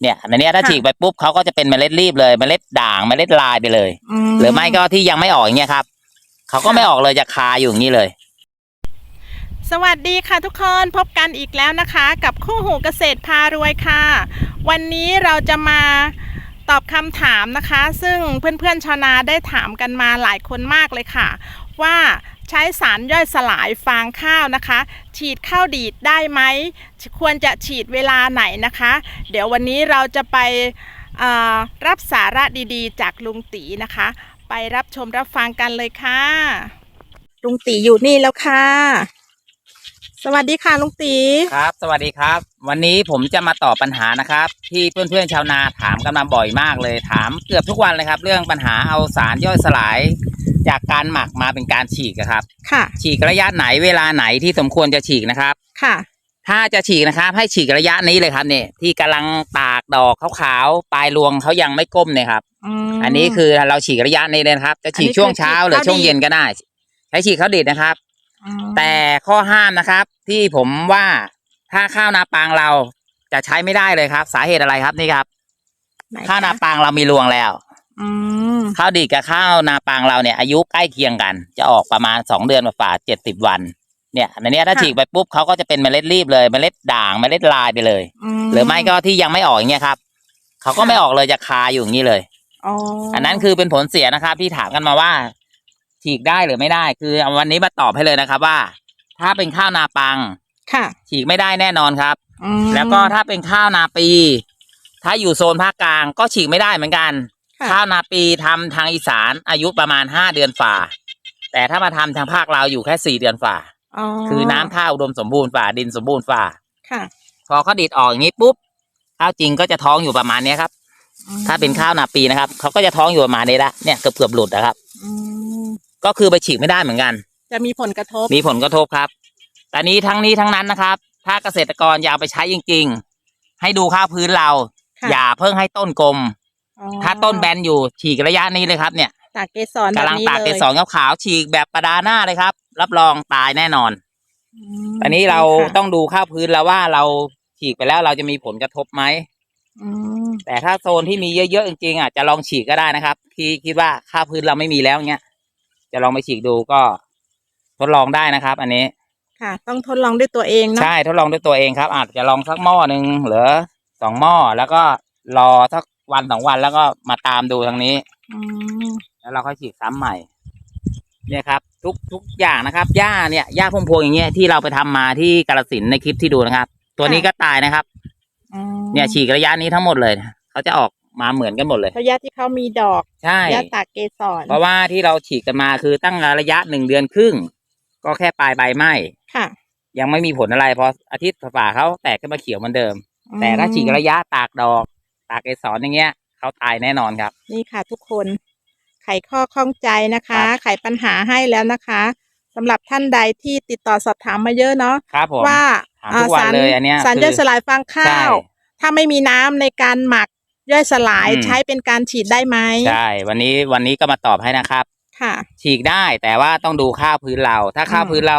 เนี่ยอันเนี้ยถ้าค่ะ ฉีกไปปุ๊บเขาก็จะเป็นเมล็ดรีบเลยเมล็ดด่างเมล็ดลายไปเลยหรือไม่ก็ที่ยังไม่ออกอย่างเงี้ยครับเขาก็ไม่ออกเลยจะคาอยู่อย่างนี้เลย สวัสดีค่ะทุกคนพบกันอีกแล้วนะคะ กับคู่หูเกษตรพารวยค่ะ วันนี้เราจะมาตอบคำถามนะคะ ซึ่งเพื่อนๆชาวนาได้ถามกันมาหลายคนมากเลยค่ะ ว่า ใช้สารย่อยสลายฟางข้าวนะคะ ฉีดข้าวดีดได้ไหม ควรจะฉีดเวลาไหนนะคะ เดี๋ยววันนี้เราจะไปรับสาระดีๆ จากลุงตีนะคะ ไปรับชมรับฟังกันเลยค่ะ ลุงตีอยู่นี่แล้วค่ะ สวัสดีค่ะลุงตีครับ สวัสดีครับ วันนี้ผมจะมาตอบปัญหานะครับ ที่เพื่อนๆชาวนาถามกันมาบ่อยมากเลยถามเกือบทุกวันเลยครับ เรื่องปัญหาเอาสารย่อยสลาย จากการหมักมาเป็นการฉีกอะครับ ค่ะ ฉีกระยะไหนเวลาไหนที่สมควรจะฉีกนะครับ ค่ะ ถ้าจะฉีกนะครับ ให้ฉีกระยะนี้เลยครับเนี่ยที่กำลังตากดอกขาวๆปลายรวงเขายังไม่ก้มเนี่ยครับมอันนี้คือเราฉีกระยะนี้เลยนะครับ จะฉีกอันนี้ช่วงเช้าคือฉีกหรือข้าวช่วงดีดเย็นก็ได้ ใช้ฉีกข้าวดีดนะครับมแต่ข้อห้ามนะครับ ที่ผมว่าถ้าข้าวนาปางเราจะใช้ไม่ได้เลยครับ สาเหตุอะไรครับนี่ครับไหนคะข้าวนาปางเรามีรวงแล้ว อืมข้าวดีดกับข้าวนาปางเราเนี่ยอายุใกล้เคียงกัน จะออกประมาณสองเดือนฝ่าเจ็ดสิบวัน เนี่ยอันเนี้ยถ้าฉีกไปปุ๊บเขาก็จะเป็นเมล็ดรีบเลยเมล็ดด่างเมล็ดลายไปเลย หรือไม่ก็ที่ยังไม่ออกอย่างเงี้ยครับเขาก็ไม่ออกเลยจะคาอยู่อย่างนี้เลยอ๋ออัอันนั้นคือเป็นผลเสียนะครับที่ถามกันมาว่า ฉีกได้หรือไม่ได้ คือเอาวันนี้มาตอบให้เลยนะครับว่า ถ้าเป็นข้าวนาปัง ค่ะ ฉีกไม่ได้แน่นอนครับอืมแล้วก็ถ้าเป็นข้าวนาปี ถ้าอยู่โซนภาคกลางก็ฉีกไม่ได้เหมือนกันค่ะ ข้าวนาปีทำทางอีสานอายุประมาณห้าเดือนฝ่า แต่ถ้ามาทำทางภาคเราอยู่แค่สี่เดือนฝ่าอ๋อคือน้ำท่าอุดมสมบูรณ์ฝ่าดินสมบูรณ์ฝ่าค่ะ พอเขาดีดออกอย่างนี้ปุ๊บข้าวจริงก็จะท้องอยู่ประมาณเนี้ยครับอืมถ้าเป็นข้าวนาปีนะครับเขาก็จะท้องอยู่ประมาณนี้ละเนี่ยเกือบเกือบๆหลุดนะครับอืมก็คือไปฉีกไม่ได้เหมือนกัน จะมีผลกระทบมีผลกระทบครับแต่นี้ทั้งนี้ทั้งนั้นนะครับ ถ้าเกษตรกรอยากเอาไปใช้จริง ๆ ให้ดูข้าวพื้นเราค่ะอย่าเพิ่งให้ต้นกลมอ๋อ ถ้าต้นแบนอยู่ฉีกระยะนี้เลยครับ เนี่ยตากเกสรแบบกำลังนี้ตากเลเกยสรขาวๆฉีกแบบประดาหน้าเลยครับ รับรองตายแน่นอนอืมตอนนี้เราค่ะต้องดูข้าวพื้นแล้วว่าเราฉีกไปแล้วเราจะมีผลกระทบไหมอืมแต่ถ้าโซนที่มีเยอะๆจริงๆอะจะลองฉีกก็ได้นะครับ ที่คิดว่าข้าวพื้นเราไม่มีแล้วเงี้ยจะลองไปฉีกดูก็ทดลองได้นะครับ อันนี้ ค่ะ ต้องทดลองด้วยตัวเองเนาะใช่ทดลองด้วยตัวเองครับ อาจจะลองสักหม้อหนึ่งหรือสองหม้อแล้วก็รอสัก วันสองวันแล้วก็มาตามดูทางนี้ อืมแล้วเราค่อยฉีกซ้ำใหม่ เนี่ยครับ ทุกทุกอย่างนะครับหญ้าเนี่ยหญ้าพุ่มพวงอย่างเงี้ยที่เราไปทำมาที่กาลสินธุ์ในคลิปที่ดูนะครับ ตัวนี้ก็ตายนะครับ อืมเนี่ยฉีกระยะนี้ทั้งหมดเลยเขาจะออกมาเหมือนกันหมดเลย ระยะที่เขามีดอกใช่ ระยะตากเกสรเพราะว่าที่เราฉีกกันมาคือตั้งระยะหนึ่งเดือนครึ่ง ก็แค่ปลายใบไหม้ค่ะยังไม่มีผลอะไรพออาทิตย์ฝ่าเขาแตกขึ้นมาเขียวเหมือนเดิม อืมแต่ถ้าฉีกระยะตากดอก ตากเกสรอย่างเงี้ยเขาตายแน่นอนครับ นี่ค่ะทุกคน ไขข้อข้องใจนะคะครับไขปัญหาให้แล้วนะคะสำหรับท่านใดที่ติดต่อสอบถามมาเยอะเนาะครับผมว่าถามทุกวันสารเลยอันเนี้ยสารคือย่อยสลายฟางข้าใช่วถ้าไม่มีน้ำในการหมักย่อยสลายอืมใช้เป็นการฉีดได้ไหมใช่วันนี้วันนี้ก็มาตอบให้นะครับ ค่ะ ฉีกได้แต่ว่าต้องดูข้าวพื้นเรา ถ้าข้าวอืมพื้นเรา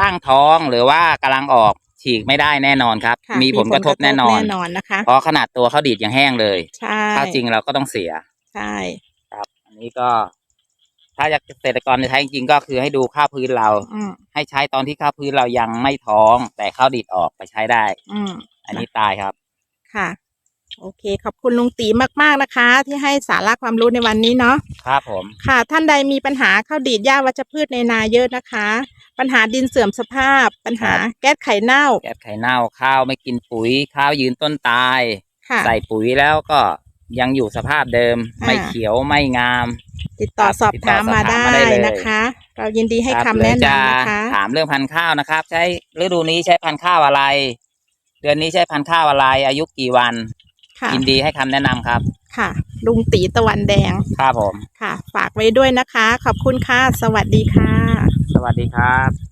ตั้งท้องหรือว่ากำลังออก ฉีกไม่ได้แน่นอนครับ ค่ะมีผลกระทบแน่นอน แน่นอนนะคะ เพราะขนาดตัวเขาดีดยังแห้งเลยใช่ข้าวจริงเราก็ต้องเสีย ใช่ครับ อันนี้ก็ ถ้าจะเกษตรกรจะใช้จริงๆก็คือให้ดูข้าวพื้นเรา อืมให้ใช้ตอนที่ข้าวพื้นเรายังไม่ท้อง แต่ข้าวดีดออกไปใช้ได้ อืม อันนี้ตายครับ ค่ะ โอเค ขอบคุณลุงตีมาก ๆ นะคะ ที่ให้สาระความรู้ในวันนี้เนาะ ครับผม ค่ะ ท่านใดมีปัญหาข้าวดีดหญ้าวัชพืชในนาเยอะนะคะ ปัญหาดินเสื่อมสภาพ ปัญหาแก๊สไข่เน่า แก๊สไข่เน่าข้าวไม่กินปุ๋ย ข้าวยืนต้นตาย ค่ะ ใส่ปุ๋ยแล้วก็ยังอยู่สภาพเดิมอ่าไม่เขียวไม่งาม ติดต่อครับสอบถามมาติดต่อสอบถามได้มาได้เลย นะคะ เรายินดีให้รับคำแนะหรือจะนำนะคะ ถามเรื่องพันธุ์ข้าวนะครับ ใช้ฤดูนี้ใช้พันธุ์ข้าวอะไร เดือนนี้ใช้พันธุ์ข้าวอะไร อายุกี่วัน ค่ะยินดีให้คำแนะนำครับ ค่ะ ลุงตีตะวันแดงครับผม ค่ะ ฝากไว้ด้วยนะคะ ขอบคุณค่ะ สวัสดีค่ะ สวัสดีครับ